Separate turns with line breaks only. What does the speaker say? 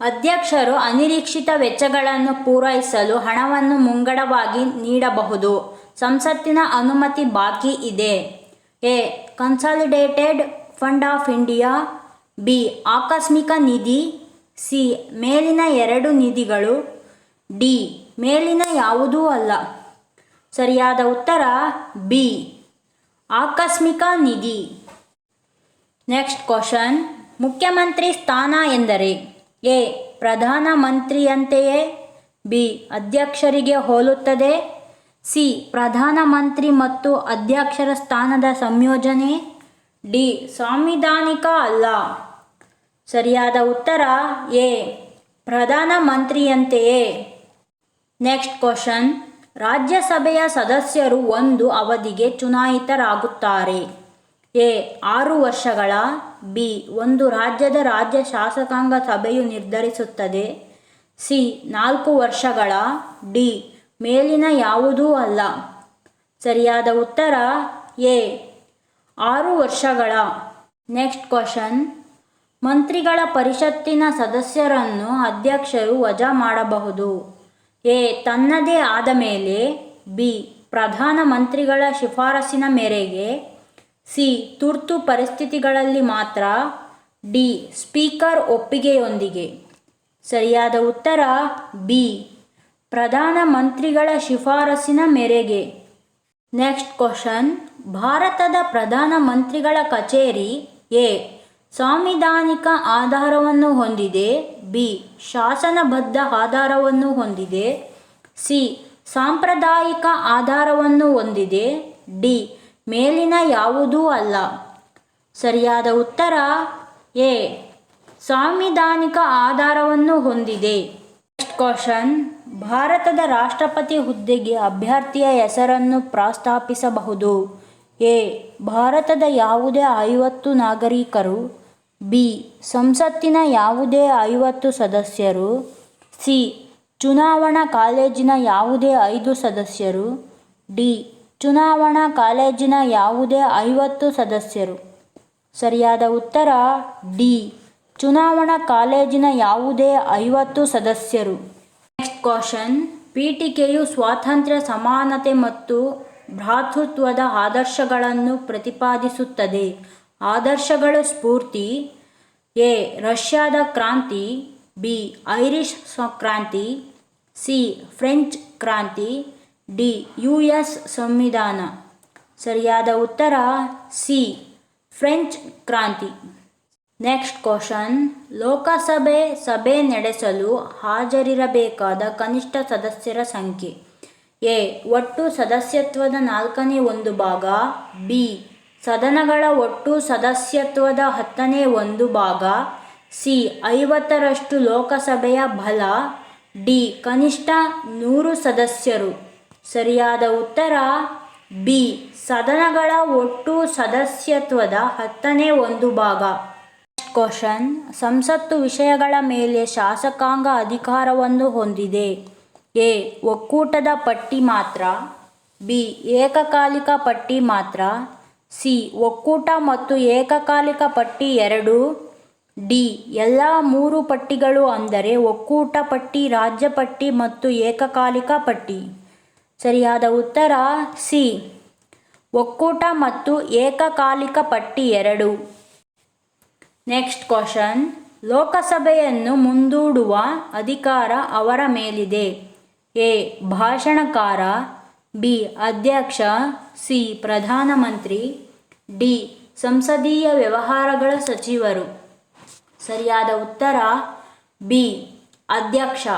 ಅಧ್ಯಕ್ಷರು ಅನಿರೀಕ್ಷಿತ ವೆಚ್ಚಗಳನ್ನು ಪೂರೈಸಲು ಹಣವನ್ನು ಮುಂಗಡವಾಗಿ ನೀಡಬಹುದು. ಸಂಸತ್ತಿನ ಅನುಮತಿ ಬಾಕಿ ಇದೆ. A. Consolidated fund of India. B. ಆಕಸ್ಮಿಕ ನಿಧಿ. ಸಿ. ಮೇಲಿನ ಎರಡು ನಿಧಿಗಳು. ಡಿ. ಮೇಲಿನ ಯಾವುದೂ ಅಲ್ಲ. ಸರಿಯಾದ ಉತ್ತರ? ಬಿ. ಆಕಸ್ಮಿಕ ನಿಧಿ. Next question. ಮುಖ್ಯಮಂತ್ರಿ ಸ್ಥಾನ ಎಂದರೆ? ಎ ಪ್ರಧಾನ ಮಂತ್ರಿಯಂತೆಯೇ ಬಿ, ಅಧ್ಯಕ್ಷರಿಗೆ ಹೋಲುತ್ತದೆ, ಸಿ, ಪ್ರಧಾನಮಂತ್ರಿ ಮತ್ತು ಅಧ್ಯಕ್ಷರ ಸ್ಥಾನದ ಸಂಯೋಜನೆ, ಡಿ, ಸಾಂವಿಧಾನಿಕ ಅಲ್ಲ. ಸರಿಯಾದ ಉತ್ತರ, ಎ ಪ್ರಧಾನ ಮಂತ್ರಿಯಂತೆಯೇ ನೆಕ್ಸ್ಟ್ ಕ್ವಶನ್. ರಾಜ್ಯಸಭೆಯ ಸದಸ್ಯರು ಒಂದು ಅವಧಿಗೆ ಚುನಾಯಿತರಾಗುತ್ತಾರೆ. ಎ ಆರು ವರ್ಷಗಳ ಬಿ ಒಂದು ರಾಜ್ಯದ ರಾಜ್ಯ ಶಾಸಕಾಂಗ ಸಭೆಯು ನಿರ್ಧರಿಸುತ್ತದೆ. ಸಿ ನಾಲ್ಕು ವರ್ಷಗಳ ಡಿ ಮೇಲಿನ ಯಾವುದೂ ಅಲ್ಲ. ಸರಿಯಾದ ಉತ್ತರ? ಎ. ಆರು ವರ್ಷಗಳ. Next question. ಮಂತ್ರಿಗಳ ಪರಿಷತ್ತಿನ ಸದಸ್ಯರನ್ನು ಅಧ್ಯಕ್ಷರು ವಜಾ ಮಾಡಬಹುದು. ಎ. ತನ್ನದೇ ಆದ ಮೇಲೆ ಬಿ. ಪ್ರಧಾನಮಂತ್ರಿಗಳ ಶಿಫಾರಸಿನ ಮೇರೆಗೆ ಸಿ. ತುರ್ತು ಪರಿಸ್ಥಿತಿಗಳಲ್ಲಿ ಮಾತ್ರ ಡಿ. ಸ್ಪೀಕರ್ ಒಪ್ಪಿಗೆಯೊಂದಿಗೆ. ಸರಿಯಾದ ಉತ್ತರ ಬಿ. ಪ್ರಧಾನಮಂತ್ರಿಗಳ ಶಿಫಾರಸಿನ ಮೇರೆಗೆ. Next question. ಭಾರತದ ಪ್ರಧಾನಮಂತ್ರಿಗಳ ಕಚೇರಿ ಎ. ಸಾಂವಿಧಾನಿಕ ಆಧಾರವನ್ನು ಹೊಂದಿದೆ. ಬಿ. ಶಾಸನಬದ್ಧ ಆಧಾರವನ್ನು ಹೊಂದಿದೆ. ಸಿ. ಸಾಂಪ್ರದಾಯಿಕ ಆಧಾರವನ್ನು ಹೊಂದಿದೆ. ಡಿ. ಮೇಲಿನ ಯಾವುದೂ ಅಲ್ಲ. ಸರಿಯಾದ ಉತ್ತರ, ಎ. ಸಾಂವಿಧಾನಿಕ ಆಧಾರವನ್ನು ಹೊಂದಿದೆ. ನೆಕ್ಸ್ಟ್ ಕ್ವಶನ್ ಭಾರತದ ರಾಷ್ಟ್ರಪತಿ ಹುದ್ದೆಗೆ ಅಭ್ಯರ್ಥಿಯ ಹೆಸರನ್ನು ಪ್ರಸ್ತಾಪಿಸಬಹುದು. ಎ. ಭಾರತದ ಯಾವುದೇ ಐವತ್ತು ನಾಗರಿಕರು. ಬಿ. ಸಂಸತ್ತಿನ ಯಾವುದೇ ಐವತ್ತು ಸದಸ್ಯರು. ಸಿ. ಚುನಾವಣಾ ಕಾಲೇಜಿನ ಯಾವುದೇ ಐದು ಸದಸ್ಯರು. ಡಿ. ಚುನಾವಣಾ ಕಾಲೇಜಿನ ಯಾವುದೇ ಐವತ್ತು ಸದಸ್ಯರು. ಸರಿಯಾದ ಉತ್ತರ, ಡಿ. ಚುನಾವಣಾ ಕಾಲೇಜಿನ ಯಾವುದೇ ಐವತ್ತು ಸದಸ್ಯರು. ನೆಕ್ಸ್ಟ್ ಕ್ವಶನ್, ಪೀಠಿಕೆಯು ಸ್ವಾತಂತ್ರ್ಯ, ಸಮಾನತೆ ಮತ್ತು ಭ್ರಾತೃತ್ವದ ಆದರ್ಶಗಳನ್ನು ಪ್ರತಿಪಾದಿಸುತ್ತದೆ. ಆದರ್ಶಗಳ ಸ್ಫೂರ್ತಿ, ಎ. ರಷ್ಯಾದ ಕ್ರಾಂತಿ, ಬಿ. ಐರಿಷ್ ಕ್ರಾಂತಿ, ಸಿ. ಫ್ರೆಂಚ್ ಕ್ರಾಂತಿ ಡಿ. ಯು. ಎಸ್. ಸಂವಿಧಾನ. ಸರಿಯಾದ ಉತ್ತರ? ಸಿ. ಫ್ರೆಂಚ್ ಕ್ರಾಂತಿ. Next question. ಲೋಕಸಭೆ ಸಭೆ ನಡೆಸಲು ಹಾಜರಿರಬೇಕಾದ ಕನಿಷ್ಠ ಸದಸ್ಯರ ಸಂಖ್ಯೆ. ಎ. ಒಟ್ಟು ಸದಸ್ಯತ್ವದ ನಾಲ್ಕನೇ ಒಂದು ಭಾಗ. ಬಿ. ಸದನಗಳ ಒಟ್ಟು ಸದಸ್ಯತ್ವದ ಹತ್ತನೇ ಒಂದು ಭಾಗ. ಸಿ. ಐವತ್ತರಷ್ಟು ಲೋಕಸಭೆಯ ಬಲ. ಡಿ. ಕನಿಷ್ಠ ನೂರು ಸದಸ್ಯರು. ಸರಿಯಾದ ಉತ್ತರ ಬಿ. ಸದನಗಳ ಒಟ್ಟು ಸದಸ್ಯತ್ವದ ಹತ್ತನೇ ಒಂದು ಭಾಗ. ಕ್ವಶನ್ ಸಂಸತ್ತು ವಿಷಯಗಳ ಮೇಲೆ ಶಾಸಕಾಂಗ ಅಧಿಕಾರವನ್ನು ಹೊಂದಿದೆ. ಎ. ಒಕ್ಕೂಟದ ಪಟ್ಟಿ ಮಾತ್ರ. ಬಿ. ಏಕಕಾಲಿಕ ಪಟ್ಟಿ ಮಾತ್ರ. ಸಿ. ಒಕ್ಕೂಟ ಮತ್ತು ಏಕಕಾಲಿಕ ಪಟ್ಟಿ ಎರಡು. ಡಿ. ಎಲ್ಲ ಮೂರು ಪಟ್ಟಿಗಳು ಅಂದರೆ ಒಕ್ಕೂಟ ಪಟ್ಟಿ, ರಾಜ್ಯ ಪಟ್ಟಿ ಮತ್ತು ಏಕಕಾಲಿಕ ಪಟ್ಟಿ. ಸರಿಯಾದ ಉತ್ತರ ಸಿ. ಒಕ್ಕೂಟ ಮತ್ತು ಏಕಕಾಲಿಕ ಪಟ್ಟಿ ಎರಡು. Next question. ಲೋಕಸಭೆಯನ್ನು ಮುಂದೂಡುವ ಅಧಿಕಾರ ಅವರ ಮೇಲಿದೆ. ಎ. ಭಾಷಣಕಾರ. ಬಿ. ಅಧ್ಯಕ್ಷ. ಸಿ. ಪ್ರಧಾನಮಂತ್ರಿ. ಡಿ. ಸಂಸದೀಯ ವ್ಯವಹಾರಗಳ ಸಚಿವರು. ಸರಿಯಾದ ಉತ್ತರ ಬಿ. ಅಧ್ಯಕ್ಷ.